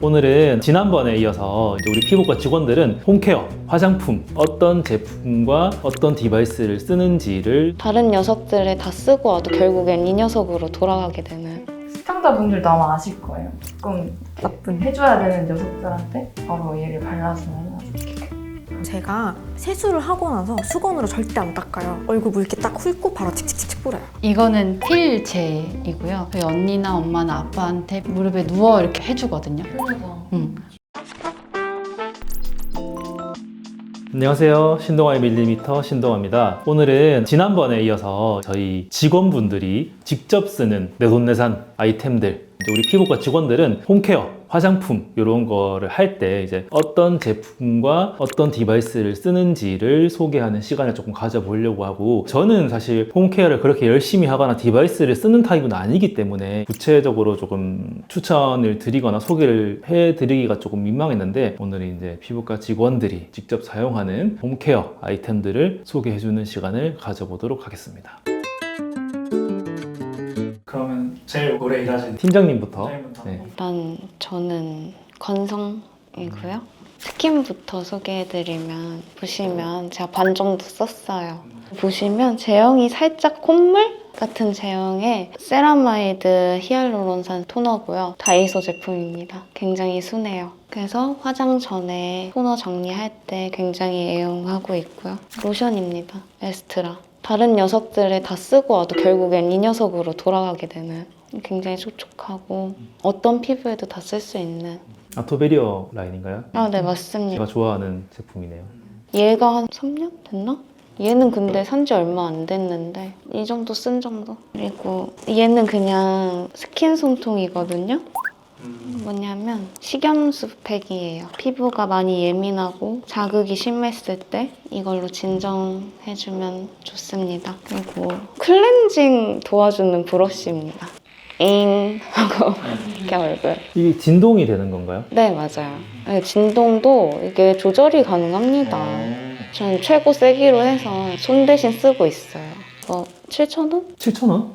오늘은 지난번에 이어서 이제 우리 피부과 직원들은 홈케어, 화장품, 어떤 제품과 어떤 디바이스를 쓰는지를 다른 녀석들을 다 쓰고 와도 결국엔 이 녀석으로 돌아가게 되는 시청자분들도 아마 아실 거예요. 조금 나쁜 해줘야 되는 녀석들한테 바로 얘를 이렇게 제가 세수를 하고 나서 수건으로 절대 안 닦아요. 얼굴 물 이렇게 딱 훑고 바로 칙칙칙칙 뿌려요. 이거는 필제이고요. 저희 언니나 엄마나 아빠한테 무릎에 누워 이렇게 해주거든요. 음. 안녕하세요. 신동아의 밀리미터 신동아입니다. 오늘은 지난번에 이어서 저희 직원분들이 직접 쓰는 내돈내산 아이템들 이제 우리 피부과 직원들은 홈케어, 화장품 이런 거를 할 때 이제 어떤 제품과 어떤 디바이스를 쓰는지를 소개하는 시간을 조금 가져보려고 하고 저는 사실 홈케어를 그렇게 열심히 하거나 디바이스를 쓰는 타입은 아니기 때문에 구체적으로 조금 추천을 드리거나 소개를 해드리기가 조금 민망했는데 오늘은 이제 피부과 직원들이 직접 사용하는 홈케어 아이템들을 소개해주는 시간을 가져보도록 하겠습니다. 그러면 제일 오래 일하신 팀장님부터 팀장님부터 네. 일단 저는 건성이고요. 스킨부터 소개해드리면 보시면 제가 반 정도 썼어요. 보시면 제형이 살짝 콧물 같은 제형의 세라마이드 히알루론산 토너고요. 다이소 제품입니다. 굉장히 순해요. 그래서 화장 전에 토너 정리할 때 굉장히 애용하고 있고요. 로션입니다. 에스트라. 다른 녀석들을 다 쓰고 와도 결국엔 이 녀석으로 돌아가게 되는 굉장히 촉촉하고 어떤 피부에도 다 쓸 수 있는 아토베리어 라인인가요? 아 네 맞습니다 제가 좋아하는 제품이네요. 얘가 한 3년 됐나? 얘는 근데 산 지 얼마 안 됐는데 이 정도 쓴 정도 그리고 얘는 그냥 스킨 솜통이거든요 뭐냐면 식염수 팩이에요 피부가 많이 예민하고 자극이 심했을 때 이걸로 진정해주면 좋습니다 그리고 클렌징 도와주는 브러쉬입니다 잉 하고 이렇게 얼굴 이게 진동이 되는 건가요? 네, 맞아요. 네, 진동도 이게 조절이 가능합니다. 저는 최고 세기로 해서 손 대신 쓰고 있어요. 이거 7,000원? 7,000원?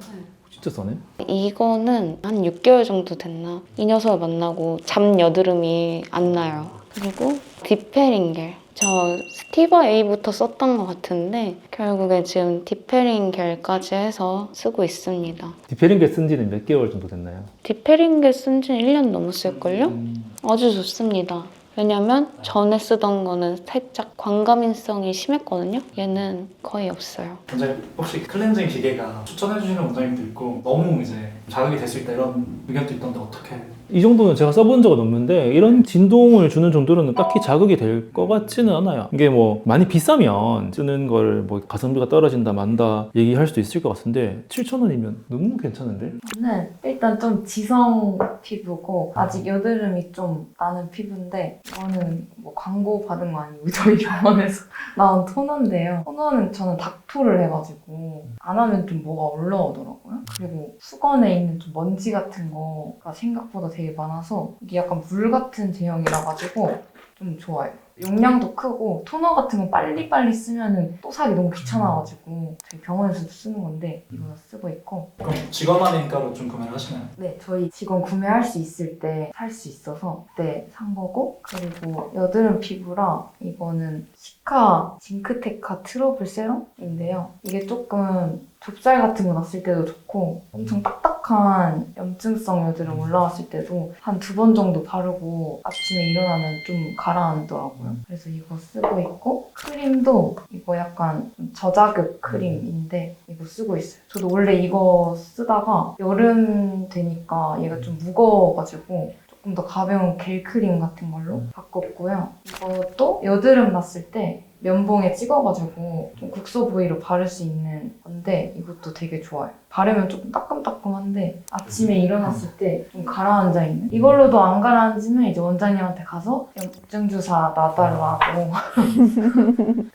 싸네. 이거는 한 6개월 정도 됐나? 이 녀석을 만나고 잠 여드름이 안 나요. 그리고 디페링겔. 저 스티바 A부터 썼던 것 같은데 결국에 지금 디페링겔까지 해서 쓰고 있습니다. 디페링게 쓴 지는 몇 개월 정도 됐나요? 디페링겔 쓴지 1년 넘었을걸요? 음. 아주 좋습니다. 왜냐면 전에 쓰던 거는 살짝 광감인성이 심했거든요. 얘는 거의 없어요. 원장님 혹시 클렌징 기계가 추천해 주시는 원장님도 있고 너무 이제 자극이 될 수 있다 이런 의견도 있던데 어떻게 이 정도는 제가 써본 적은 없는데 이런 진동을 주는 정도로는 딱히 자극이 될 것 같지는 않아요. 이게 뭐 많이 비싸면 쓰는 걸 뭐 가성비가 떨어진다 만다 얘기할 수도 있을 것 같은데 7,000원이면 너무 괜찮은데? 저는 일단 좀 지성 피부고 아직 여드름이 좀 나는 피부인데 이거는 뭐 광고 받은 거 아니고 저희 병원에서 나온 토너인데요. 토너는 저는 닥토를 해가지고 안 하면 좀 뭐가 올라오더라고요. 그리고 수건에 있는 좀 먼지 같은 거가 생각보다 되게 많아서 이게 약간 물 같은 제형이라 가지고 좀 좋아요. 용량도 크고 토너 같은 거 빨리빨리 쓰면은 또 사기 너무 귀찮아가지고 저희 병원에서도 쓰는 건데 이거 쓰고 있고 그럼 직원 할인가로 좀 구매를 하시나요? 네, 저희 직원 구매할 수 있을 때 살 수 있어서 그때 산 거고 그리고 여드름 피부라 이거는 시카 징크테카 트러블 세럼인데요. 이게 조금 좁쌀 같은 거 났을 때도 좋고 엄청 딱딱한 염증성 여드름 올라왔을 때도 한 두 번 정도 바르고 아침에 일어나면 좀 가라앉더라고요. 그래서 이거 쓰고 있고 크림도 이거 약간 좀 저자극 크림인데 이거 쓰고 있어요. 저도 원래 이거 쓰다가 여름 되니까 얘가 좀 무거워가지고 조금 더 가벼운 겔 크림 같은 걸로 바꿨고요. 이것도 여드름 났을 때 면봉에 찍어가지고 좀 국소 부위로 바를 수 있는 건데 이것도 되게 좋아요. 바르면 조금 따끔따끔한데 아침에 일어났을 때 좀 가라앉아 있는 이걸로도 안 가라앉으면 이제 원장님한테 가서 염증 주사 놔달라고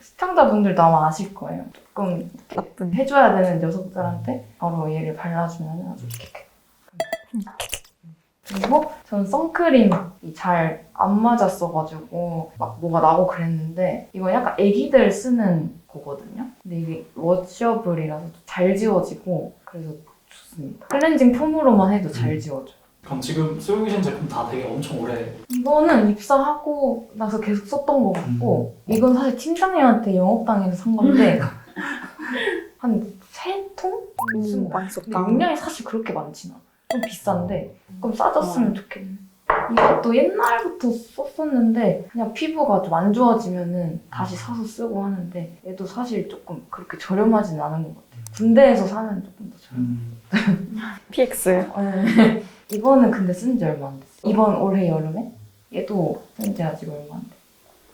시청자분들 도 아마 아실 거예요. 조금 나쁜. 해줘야 되는 녀석들한테 바로 얘를 발라주면 아주 이렇게 그리고 전 선크림이 잘 안 맞았어가지고 막 뭐가 나고 그랬는데 이건 약간 애기들 쓰는 거거든요. 근데 이게 워셔블이라서 잘 지워지고 그래서 좋습니다. 클렌징 폼으로만 해도 잘 지워져요. 그럼 지금 쓰고 계신 제품 다 되게 엄청 오래 이거는 입사하고 나서 계속 썼던 것 같고 이건 사실 팀장님한테 영업당해서 산 건데 한 세 통? 쓴 음, 거. 많이 썼다. 용량이 사실 그렇게 많진 않아. 좀 비싼데 좀 싸졌으면 좋겠네. 이것도 옛날부터 썼었는데 그냥 피부가 좀 안 좋아지면은 다시 사서 쓰고 하는데 얘도 사실 조금 그렇게 저렴하진 않은 것 같아요. 군대에서 사면 조금 더 저렴. 음, PX. 네. 이거는 근데 쓴 지 얼마 안 됐어. 이번 올해 여름에 얘도 쓴 지 아직 얼마 안 돼.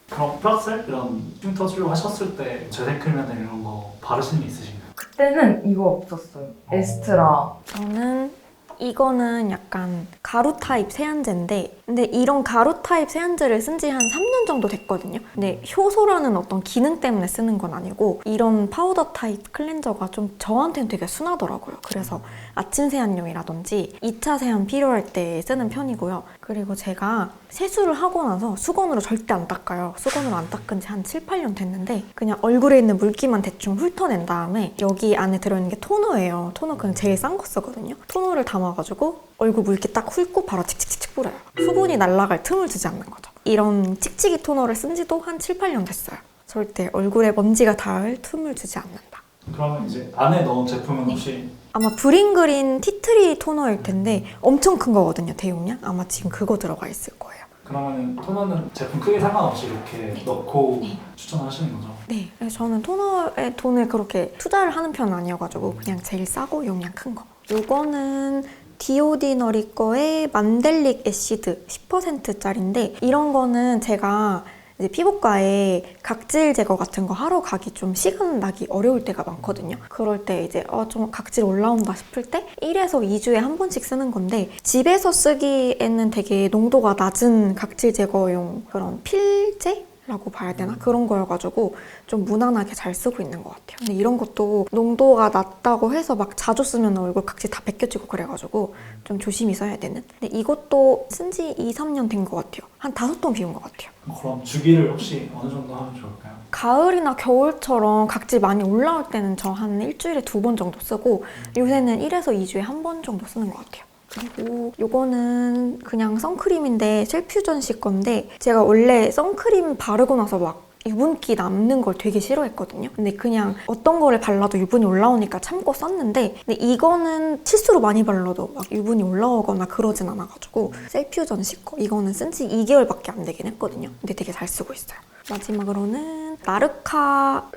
그럼 프락셀 이런 흉터 치료 하셨을 때 재생크림이나 이런 거 바르시는 게 있으신가요? 그때는 이거 없었어요. 에스트라. 저는 이거는 약간 가루 타입 세안제인데 근데 이런 가루 타입 세안제를 쓴 지 한 3년 정도 됐거든요. 근데 효소라는 어떤 기능 때문에 쓰는 건 아니고 이런 파우더 타입 클렌저가 좀 저한테는 되게 순하더라고요. 그래서 아침 세안용이라든지 2차 세안 필요할 때 쓰는 편이고요. 그리고 제가 세수를 하고 나서 수건으로 절대 안 닦아요. 수건으로 안 닦은 지 한 7, 8년 됐는데 그냥 얼굴에 있는 물기만 대충 훑어낸 다음에 여기 안에 들어있는 게 토너예요. 토너 그냥 제일 싼 거 쓰거든요. 토너를 담아가지고 얼굴 물기 딱 훑고 바로 칙칙칙칙 뿌려요. 수분이 날아갈 틈을 주지 않는 거죠. 이런 칙칙이 토너를 쓴 지도 한 7, 8년 됐어요. 절대 얼굴에 먼지가 닿을 틈을 주지 않는다. 그러면 이제 안에 넣은 제품은 혹시 아마 브링그린 티트리 토너일 텐데 엄청 큰 거거든요, 대용량. 아마 지금 그거 들어가 있을 거예요. 그러면 토너는 제품 크기 상관없이 이렇게 넣고 추천하시는 거죠? 네, 그래서 저는 토너에 돈을 그렇게 투자를 하는 편은 아니어가지고 그냥 제일 싸고 용량 큰 거. 이거는 디오디너리 거의 만델릭 애시드 10%짜리인데 이런 거는 제가 이제 피부과에 각질 제거 같은 거 하러 가기 좀 시간 나기 어려울 때가 많거든요. 그럴 때 이제 어, 좀 각질 올라온다 싶을 때 1에서 2주에 한 번씩 쓰는 건데 집에서 쓰기에는 되게 농도가 낮은 각질 제거용 그런 필제? 라고 봐야 되나? 그런 거여가지고 좀 무난하게 잘 쓰고 있는 것 같아요. 근데 이런 것도 농도가 낮다고 해서 막 자주 쓰면 얼굴 각질 다 벗겨지고 그래가지고 좀 조심히 써야 되는. 근데 이것도 쓴 지 2, 3년 된 것 같아요. 한 다섯 통 비운 것 같아요. 그럼 주기를 혹시 어느 정도 하면 좋을까요? 가을이나 겨울처럼 각질 많이 올라올 때는 저 한 일주일에 두 번 정도 쓰고 요새는 1에서 2주에 한 번 정도 쓰는 것 같아요. 그리고 요거는 그냥 선크림인데 셀퓨전식 건데 제가 원래 선크림 바르고 나서 막 유분기 남는 걸 되게 싫어했거든요. 근데 그냥 어떤 거를 발라도 유분이 올라오니까 참고 썼는데 근데 이거는 치수로 많이 발라도 막 유분이 올라오거나 그러진 않아가지고 셀퓨전식 거 이거는 쓴 지 2개월밖에 안 되긴 했거든요. 근데 되게 잘 쓰고 있어요. 마지막으로는 나르카라는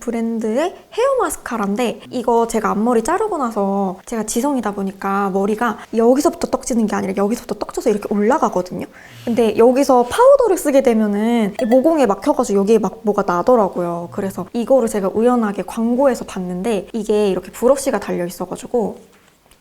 브랜드의 헤어 마스카라인데 이거 제가 앞머리 자르고 나서 제가 지성이다 보니까 머리가 여기서부터 떡지는 게 아니라 여기서부터 떡져서 이렇게 올라가거든요. 근데 여기서 파우더를 쓰게 되면은 이 모공에 막혀가지고 여기에 막 뭐가 나더라고요. 그래서 이거를 제가 우연하게 광고에서 봤는데 이게 이렇게 브러쉬가 달려 있어가지고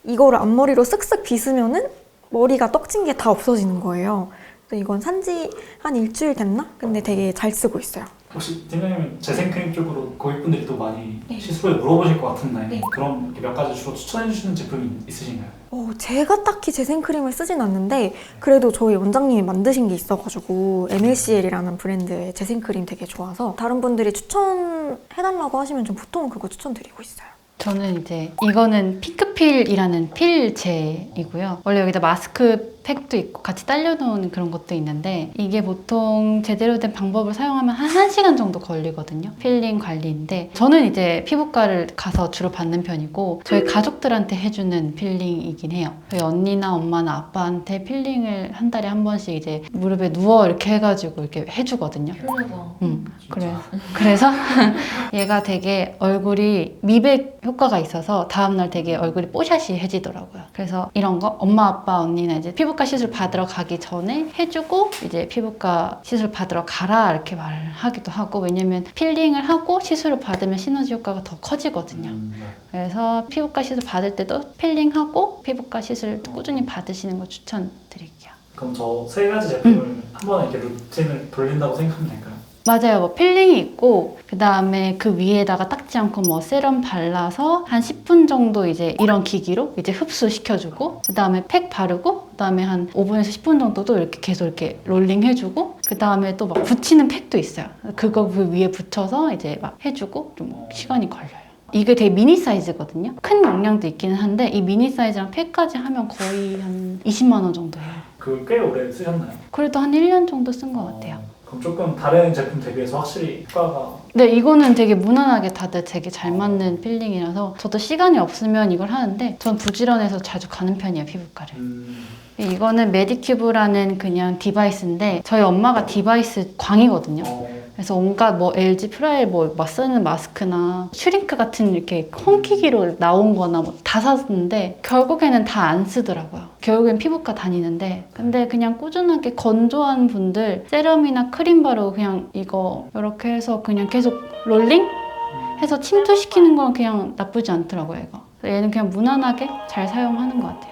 이거를 앞머리로 쓱쓱 빗으면은 머리가 떡진 게 다 없어지는 거예요. 이건 산지 한 일주일 됐나? 근데 되게 잘 쓰고 있어요. 혹시 팀장님은 재생크림 쪽으로 고객분들이 또 많이 시술에 물어보실 것 같은데 그럼 이렇게 몇 가지 주로 추천해 주시는 제품이 있으신가요? 어, 제가 딱히 재생크림을 쓰진 않는데 그래도 저희 원장님이 만드신 게 있어가지고 MLCL이라는 브랜드의 재생크림 되게 좋아서 다른 분들이 추천해달라고 하시면 좀 보통은 그거 추천드리고 있어요. 저는 이제 이거는 핑크필이라는 필제이고요. 원래 여기다 마스크 팩도 있고 같이 딸려놓은 그런 것도 있는데 이게 보통 제대로 된 방법을 사용하면 한 1시간 정도 걸리거든요. 필링 관리인데 저는 이제 피부과를 가서 주로 받는 편이고 저희 가족들한테 해주는 필링이긴 해요. 저희 언니나 엄마나 아빠한테 필링을 한 달에 한 번씩 이제 무릎에 누워 이렇게 해가지고 이렇게 해주거든요. 음, 그래. 그래서 얘가 되게 얼굴이 미백 효과가 있어서 다음날 되게 얼굴이 뽀샤시해지더라고요. 그래서 이런 거 엄마, 아빠, 언니나 이제 피부과 시술 받으러 가기 전에 해주고 이제 피부과 시술 받으러 가라 이렇게 말하기도 하고 왜냐면 필링을 하고 시술을 받으면 시너지 효과가 더 커지거든요. 음, 네. 그래서 피부과 시술 받을 때도 필링하고 피부과 시술 꾸준히 받으시는 거 추천드릴게요. 그럼 저 세 가지 제품을 한 번에 이렇게 루틴을 돌린다고 생각하면 될까요? 맞아요. 뭐 필링이 있고 그 다음에 그 위에다가 닦지 않고 뭐 세럼 발라서 한 10분 정도 이제 이런 기기로 이제 흡수시켜 주고 그 다음에 팩 바르고 그 다음에 한 5분에서 10분 정도도 이렇게 계속 이렇게 롤링 해 주고 그 다음에 또 막 붙이는 팩도 있어요. 그거 그 위에 붙여서 이제 막 해 주고 좀 시간이 걸려요. 이게 되게 미니 사이즈거든요. 큰 용량도 있기는 한데 이 미니 사이즈랑 팩까지 하면 거의 한 20만 원 정도 예요. 그 꽤 오래 쓰셨나요? 그래도 한 1년 정도 쓴 것 같아요. 어, 그럼 조금 다른 제품 대비해서 확실히 효과가 근데 이거는 되게 무난하게 다들 되게 잘 맞는 필링이라서 저도 시간이 없으면 이걸 하는데 전 부지런해서 자주 가는 편이에요 피부과를. 음, 이거는 메디큐브라는 그냥 디바이스인데 저희 엄마가 디바이스 광이거든요. 어, 그래서 온갖 뭐 LG 프라일 뭐막 쓰는 마스크나 슈링크 같은 이렇게 홈키기로 나온 거나 뭐 다 샀는데 결국에는 다 안 쓰더라고요. 결국엔 피부과 다니는데 근데 그냥 꾸준하게 건조한 분들 세럼이나 크림 바르고 그냥 이거 이렇게 해서 그냥 계속 롤링 해서 침투시키는 건 그냥 나쁘지 않더라고요, 이거. 얘는 그냥 무난하게 잘 사용하는 것 같아요.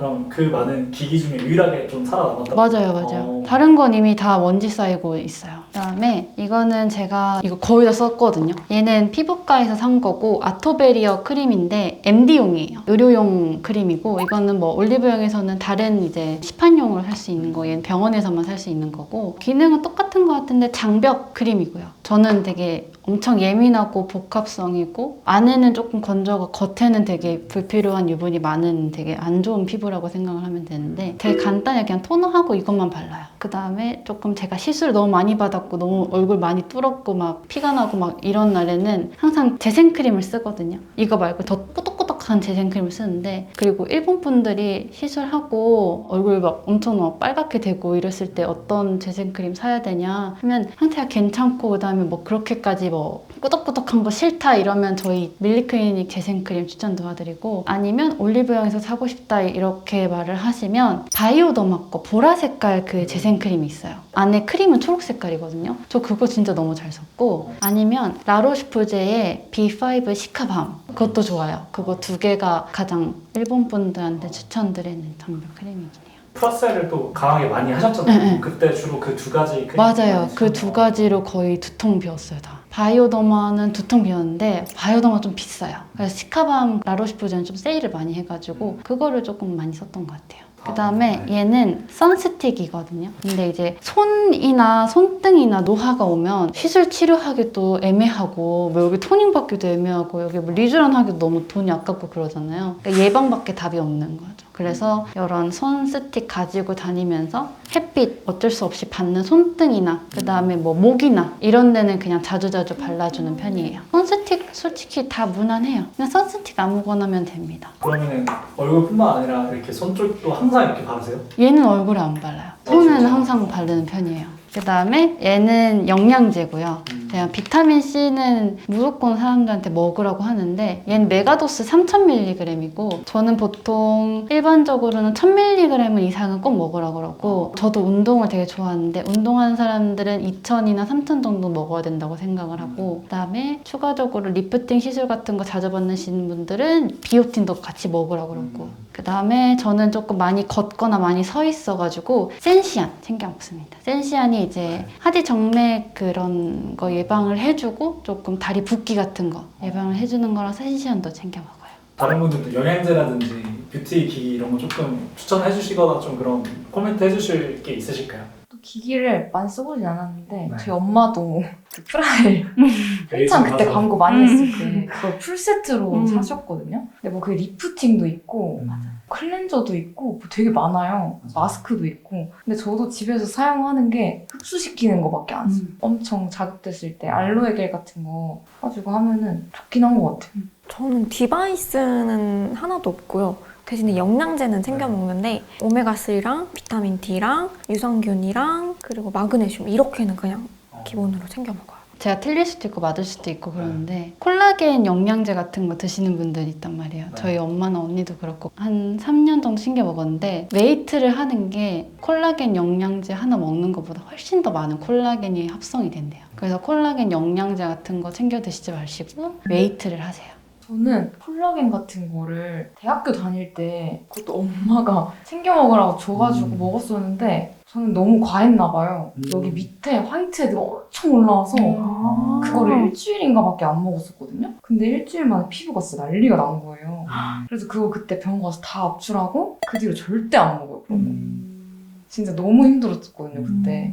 그럼 그 많은 기기 중에 유일하게 좀 살아남았다. 맞아요, 맞아요. 어. 다른 건 이미 다 먼지 쌓이고 있어요. 그다음에 이거는 제가 이거 거의 다 썼거든요. 얘는 피부과에서 산 거고 아토베리어 크림인데 MD용이에요. 의료용 크림이고 이거는 뭐 올리브영에서는 다른 이제 시판용으로 살 수 있는 거, 얘는 병원에서만 살 수 있는 거고 기능은 똑같은 것 같은데 장벽 크림이고요. 저는 되게 엄청 예민하고 복합성이고 안에는 조금 건조하고 겉에는 되게 불필요한 유분이 많은 되게 안 좋은 피부라고 생각을 하면 되는데 되게 간단하게 그냥 토너하고 이것만 발라요. 그 다음에 조금 제가 시술 너무 많이 받았고 너무 얼굴 많이 뚫었고 막 피가 나고 막 이런 날에는 항상 재생크림을 쓰거든요. 이거 말고 더 꾸덕 꾸덕한 재생크림을 쓰는데 그리고 일본 분들이 시술하고 얼굴 막 엄청 막 빨갛게 되고 이랬을 때 어떤 재생크림 사야 되냐 하면 상태가 괜찮고 그다음에 뭐 그렇게까지 뭐 꾸덕꾸덕한 거 싫다 이러면 저희 밀리클리닉 재생크림 추천 도와드리고 아니면 올리브영에서 사고 싶다 이렇게 말을 하시면 바이오더마 거 보라 색깔 그 재생크림이 있어요. 안에 크림은 초록 색깔이거든요. 저 그거 진짜 너무 잘 썼고 아니면 라로슈프제의 B5 시카밤 그것도 좋아요. 그거 두 개가 가장 일본 분들한테 추천드리는 장벽 크림이긴 해요 프라셀을 또 강하게 많이 하셨잖아요. 네, 네. 그때 주로 그 두 가지 크림 맞아요. 그 두? 가지로 거의 두통 비웠어요, 다. 바이오더마는 두통 비웠는데 바이오더마 좀 비싸요. 그래서 시카밤 라로시프제는 좀 세일을 많이 해가지고 그거를 조금 많이 썼던 것 같아요. 그 다음에 네. 얘는 선스틱이거든요. 근데 이제 손이나 손등이나 노화가 오면 시술 치료하기도 애매하고 뭐 여기 토닝 받기도 애매하고 여기 뭐 리쥬란 하기도 너무 돈이 아깝고 그러잖아요. 그러니까 예방밖에 답이 없는 거죠. 그래서 이런 손 스틱 가지고 다니면서 햇빛 어쩔 수 없이 받는 손등이나 그 다음에 뭐 목이나 이런 데는 그냥 자주자주 발라주는 편이에요. 손 스틱 솔직히 다 무난해요. 그냥 선 스틱 아무거나 하면 됩니다. 그러면은 얼굴뿐만 아니라 이렇게 손 쪽도 항상 이렇게 바르세요? 얘는 얼굴에 안 발라요. 손은 항상 바르는 편이에요. 그 다음에 얘는 영양제고요. 그냥 비타민 C는 무조건 사람들한테 먹으라고 하는데 얘는 메가도스 3000mg이고 저는 보통 일반적으로는 1000mg 이상은 꼭 먹으라고 그러고 저도 운동을 되게 좋아하는데 운동하는 사람들은 2000이나 3000 정도 먹어야 된다고 생각을 하고 그다음에 추가적으로 리프팅 시술 같은 거 자주 받으시는 분들은 비오틴도 같이 먹으라고 그러고 그 다음에 저는 조금 많이 걷거나 많이 서 있어가지고 센시안 챙겨 먹습니다. 센시안이 이제 하지 정맥 그런 거 예방을 해주고 조금 다리 붓기 같은 거 예방을 해주는 거라 센시안도 챙겨 먹어요. 다른 분들도 영양제라든지 뷰티 기기 이런 거 조금 추천해 주시거나 좀 그런 코멘트 해 주실 게 있으실까요? 또 기기를 많이 써보진 않았는데 네. 저희 엄마도 그 프라일 한참 그때 맞아. 광고 많이 했을 때 그걸 풀세트로 음. 사셨거든요. 근데 뭐 그 리프팅도 있고 음. 클렌저도 있고 뭐 되게 많아요. 맞아. 마스크도 있고. 근데 저도 집에서 사용하는 게 흡수시키는 거밖에 안 써요. 엄청 자극됐을 때 알로에 겔 같은 거 가지고 하면은 좋긴 한 것 같아요. 저는 디바이스는 하나도 없고요. 대신에 영양제는 챙겨 먹는데 오메가3랑 비타민 D랑 유산균이랑 그리고 마그네슘 이렇게는 그냥 기본으로 챙겨 먹어요. 제가 틀릴 수도 있고 맞을 수도 있고 그러는데 콜라겐 영양제 같은 거 드시는 분들이 있단 말이에요. 네. 저희 엄마나 언니도 그렇고 한 3년 정도 챙겨 먹었는데 웨이트를 하는 게 콜라겐 영양제 하나 먹는 것보다 훨씬 더 많은 콜라겐이 합성이 된대요. 그래서 콜라겐 영양제 같은 거 챙겨 드시지 마시고 웨이트를 하세요. 저는 콜라겐 같은 거를 대학교 다닐 때 그것도 엄마가 챙겨 먹으라고 줘가지고 음. 먹었었는데 저는 너무 과했나 봐요. 음. 여기 밑에 화이트 헤드가 엄청 올라와서 아. 그거를 일주일인가밖에 안 먹었었거든요. 근데 일주일 만에 피부가 진짜 난리가 난 거예요. 그래서 그거 그때 병원 가서 다 압출하고 그 뒤로 절대 안 먹어요. 그런 거. 음. 진짜 너무 힘들었거든요 그때.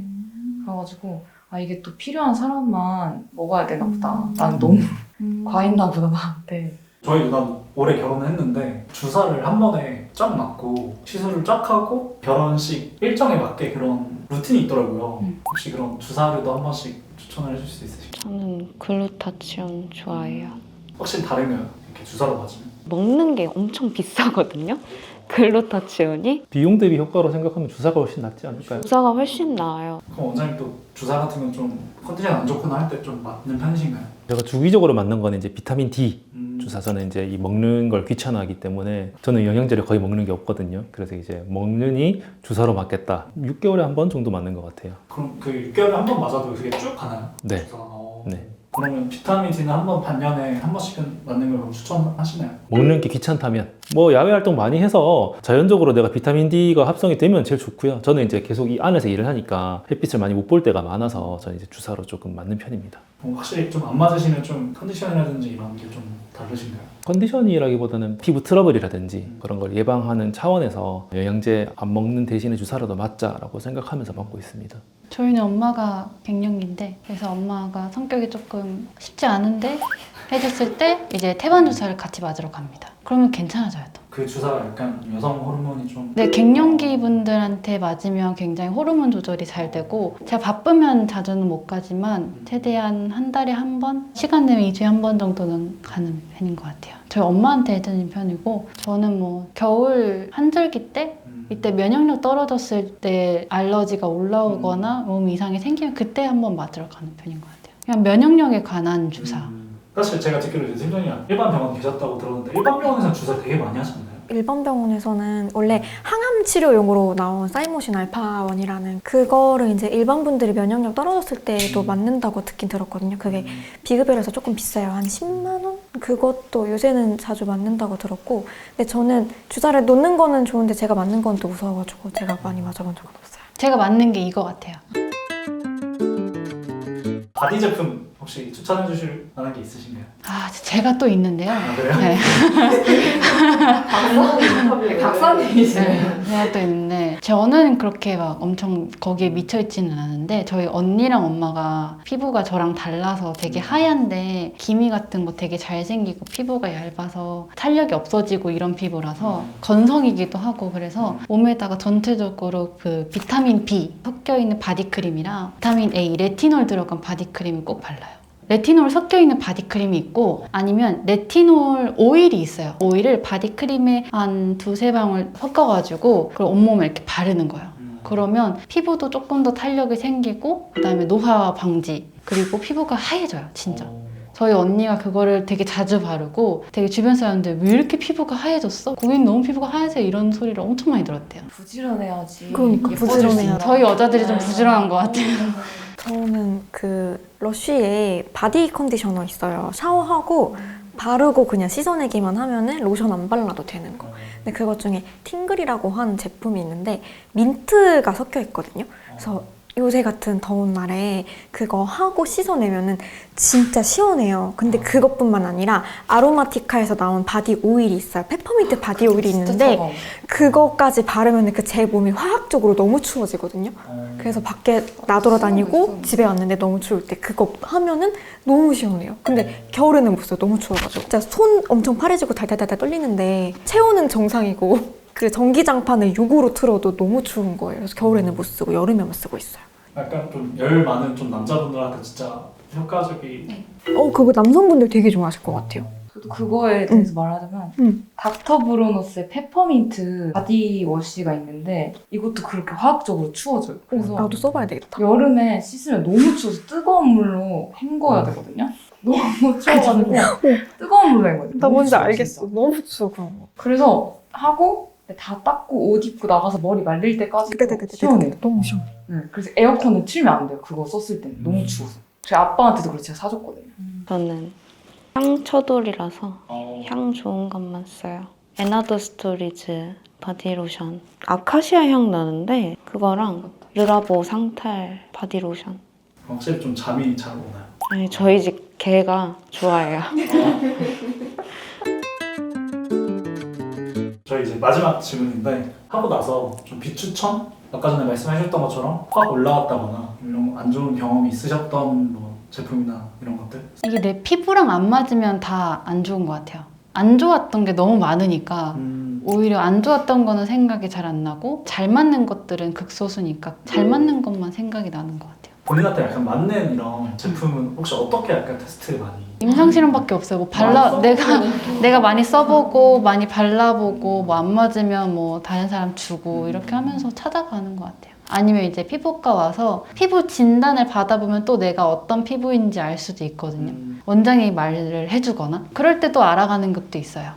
그래가지고 아 이게 또 필요한 사람만 먹어야 되나 보다. 난 너무 과했나 보다 나한테. 저희 누나 올해 결혼했는데 주사를 한 번에 쫙 맞고 시술을 쫙 하고 결혼식 일정에 맞게 그런 루틴이 있더라고요. 음. 혹시 그런 주사류도 한 번씩 추천을 해줄 수 있으실까요? 저는 글루타치온 좋아해요. 확실히 다른가요? 이렇게 주사로 맞으면? 먹는 게 엄청 비싸거든요. 글루타치온이 비용 대비 효과로 생각하면 주사가 훨씬 낫지 않을까요? 주사가 훨씬 나아요. 그럼 원장님 또 주사 같은 건 좀 컨디션 안 좋거나 할 때 좀 맞는 편이신가요? 제가 주기적으로 맞는 거는 이제 비타민 D 음, 주사 저는 이제 이 먹는 걸 귀찮아하기 때문에 저는 영양제를 거의 먹는 게 없거든요. 그래서 이제 먹느니 주사로 맞겠다. 6개월에 한 번 정도 맞는 것 같아요. 그럼 그 6개월에 한 번 맞아도 그게 쭉 가나요? 네. 주사가? 어. 네. 그러면 비타민 D는 한 번 반년에 한 번씩은 맞는 걸 그럼 추천하시나요? 먹는 게 귀찮다면 뭐 야외 활동 많이 해서 자연적으로 내가 비타민 D가 합성이 되면 제일 좋고요. 저는 이제 계속 이 안에서 일을 하니까 햇빛을 많이 못 볼 때가 많아서 저는 이제 주사로 조금 맞는 편입니다. 어, 확실히 좀 안 맞으시면 좀 컨디션이라든지 이런 게 좀 다르신가요? 컨디션이라기보다는 피부 트러블이라든지 그런 걸 예방하는 차원에서 영양제 안 먹는 대신에 주사라도 맞자라고 생각하면서 먹고 있습니다. 저희는 엄마가 갱년기인데 그래서 엄마가 성격이 조금 쉽지 않은데 해줬을 때 이제 태반 주사를 같이 맞으러 갑니다. 그러면 괜찮아져요 또. 그 주사가 약간 여성 호르몬이 좀 네, 갱년기 분들한테 맞으면 굉장히 호르몬 조절이 잘 되고 제가 바쁘면 자주는 못 가지만 최대한 한 달에 한 번, 시간 내면 2주에 한 번 정도는 가는 편인 것 같아요. 저희 엄마한테 해주는 편이고 저는 뭐 겨울 한절기 때 음, 이때 면역력 떨어졌을 때 알러지가 올라오거나 몸 이상이 생기면 그때 한번 맞으러 가는 편인 것 같아요. 그냥 면역력에 관한 주사. 음. 사실 제가 듣기로 이제 팀장님 일반 병원 계셨다고 들었는데 일반 병원에서 주사 되게 많이 하셨나요? 일반 병원에서는 원래 항암 치료용으로 나온 사이모신 알파원이라는 그거를 이제 일반 분들이 면역력 떨어졌을 때도 맞는다고 듣긴 들었거든요. 그게 비급여라서 조금 비싸요. 한 10만 원? 그것도 요새는 자주 맞는다고 들었고 근데 저는 주사를 놓는 거는 좋은데 제가 맞는 건 또 무서워가지고 제가 많이 맞아본 적은 없어요. 제가 맞는 게 이거 같아요. 바디 제품 혹시 추천해 주실 만한 게 있으신가요? 아, 제가 또 있는데요. 아, 그래요? 네. 박사님, 박사님이시네. 네, 제가 또 있는데 저는 그렇게 막 엄청 거기에 미쳐 있지는 않은데 저희 언니랑 엄마가 피부가 저랑 달라서 되게 하얀데 기미 같은 거 되게 잘 생기고 피부가 얇아서 탄력이 없어지고 이런 피부라서 건성이기도 하고 그래서 몸에다가 전체적으로 그 비타민 B 섞여 있는 바디크림이랑 비타민 A, 레티놀 들어간 바디크림을 꼭 발라요. 레티놀 섞여 있는 바디크림이 있고 아니면 레티놀 오일이 있어요. 오일을 바디크림에 한 두세 방울 섞어가지고 그걸 온몸에 이렇게 바르는 거예요. 음. 그러면 피부도 조금 더 탄력이 생기고 그다음에 노화 방지 그리고 피부가 하얘져요. 진짜. 어, 저희 언니가 그거를 되게 자주 바르고 되게 주변 사람들 왜 이렇게 피부가 하얘졌어? 고객님 너무 피부가 하얘서 이런 소리를 엄청 많이 들었대요. 부지런해야지. 그러니까 예뻐질 부지런해야? 저희 여자들이 좀 부지런한 것 같아요. 저는 그 러쉬에 바디 컨디셔너 있어요. 샤워하고 바르고 그냥 씻어내기만 하면은 로션 안 발라도 되는 거. 근데 그것 중에 팅글이라고 하는 제품이 있는데 민트가 섞여 있거든요. 그래서 요새 같은 더운 날에 그거 하고 씻어내면은 진짜 시원해요. 근데 그것뿐만 아니라 아로마티카에서 나온 바디 오일이 있어요. 페퍼민트 바디 오일이 있는데 차가워. 그거까지 바르면 그 제 몸이 화학적으로 너무 추워지거든요. 어, 그래서 밖에 나돌아다니고 집에 왔는데 너무 추울 때 그거 하면은 너무 시원해요. 근데 겨울에는 못 써요. 너무 추워가지고. 진짜 손 엄청 파래지고 달달달달 떨리는데 체온은 정상이고 그 전기장판을 6으로 틀어도 너무 추운 거예요. 그래서 겨울에는 못 쓰고 여름에만 쓰고 있어요. 약간 좀 열 많은 좀 남자분들한테 진짜 효과적이 어 그거 남성분들 되게 좋아하실 것 같아요. 저도 그거에 대해서 말하자면 음. 닥터 브루노스의 페퍼민트 바디워시가 있는데 이것도 그렇게 화학적으로 추워져요. 그래서 어, 나도 써봐야 되겠다. 여름에 씻으면 너무 추워서 뜨거운 물로 헹궈야 되거든요. 너무 추워가지고 뜨거운 물로 헹궈야 돼. 너무 추워, 진짜. 너무 추워 그런 거. 그래서 하고 다 닦고 옷 입고 나가서 머리 말릴 때까지 시원해요. 너무 시원해. 네, 그래서 에어컨을 틀면 안 돼요. 그거 썼을 때는 너무 추워서. 저희 아빠한테도 그걸 제가 사줬거든요. 저는 향초돌이라서 어, 향 좋은 것만 써요. 에나더 스토리즈 바디로션. 아카시아 향 나는데 그거랑 르라보 상탈 바디로션. 확실히 좀 잠이 잘 오나요? 아니 저희 집 개가 좋아해요. 저희 이제 마지막 질문인데 하고 나서 좀 비추천? 아까 전에 말씀하셨던 것처럼 확 올라왔다거나 이런 안 좋은 경험이 있으셨던 뭐 제품이나 이런 것들? 이게 내 피부랑 안 맞으면 다 안 좋은 것 같아요. 안 좋았던 게 너무 많으니까 음, 오히려 안 좋았던 거는 생각이 잘 안 나고 잘 맞는 것들은 극소수니까 잘 맞는 것만 생각이 나는 것 같아요. 본인한테 약간 맞는 이런 제품은 혹시 어떻게 약간 테스트 많이? 임상 실험밖에 없어요. 뭐 발라 내가 내가 많이 써보고 많이 발라보고 뭐 안 맞으면 뭐 다른 사람 주고 이렇게 하면서 찾아가는 것 같아요. 아니면 이제 피부과 와서 피부 진단을 받아보면 또 내가 어떤 피부인지 알 수도 있거든요. 음, 원장이 말을 해주거나 그럴 때 또 알아가는 것도 있어요.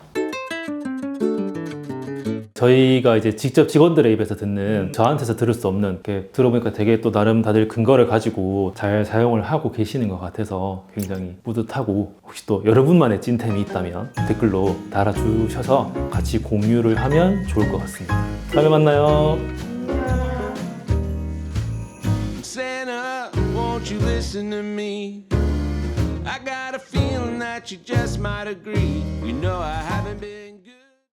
저희가 이제 직접 직원들의 입에서 듣는 저한테서 들을 수 없는 이렇게 들어보니까 되게 또 나름 다들 근거를 가지고 잘 사용을 하고 계시는 것 같아서 굉장히 뿌듯하고 혹시 또 여러분만의 찐템이 있다면 댓글로 달아주셔서 같이 공유를 하면 좋을 것 같습니다. 다음에 만나요. Santa, won't you listen to me? I got a feeling that you just might agree. You know I haven't been good.